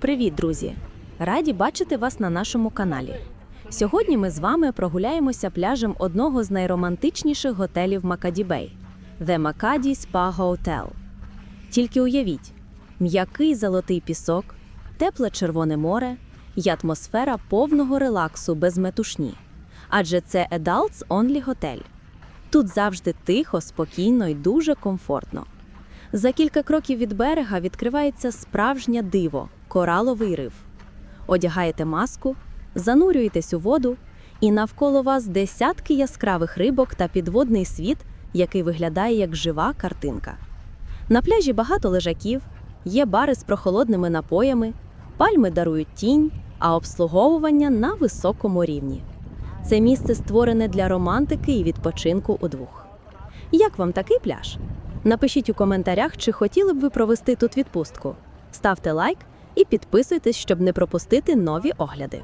Привіт, друзі! Раді бачити вас на нашому каналі. Сьогодні ми з вами прогуляємося пляжем одного з найромантичніших готелів Макаді-Бей – The Makadi Spa Hotel. Тільки уявіть, м'який золотий пісок, тепле червоне море і атмосфера повного релаксу без метушні. Адже це Adults Only Hotel. Тут завжди тихо, спокійно і дуже комфортно. За кілька кроків від берега відкривається справжнє диво кораловий риф. Одягаєте маску, занурюєтесь у воду, і навколо вас десятки яскравих рибок та підводний світ, який виглядає як жива картинка. На пляжі багато лежаків, є бари з прохолодними напоями, пальми дарують тінь, а обслуговування на високому рівні. Це місце створене для романтики і відпочинку удвох. Як вам такий пляж? Напишіть у коментарях, чи хотіли б ви провести тут відпустку. Ставте лайк і підписуйтесь, щоб не пропустити нові огляди.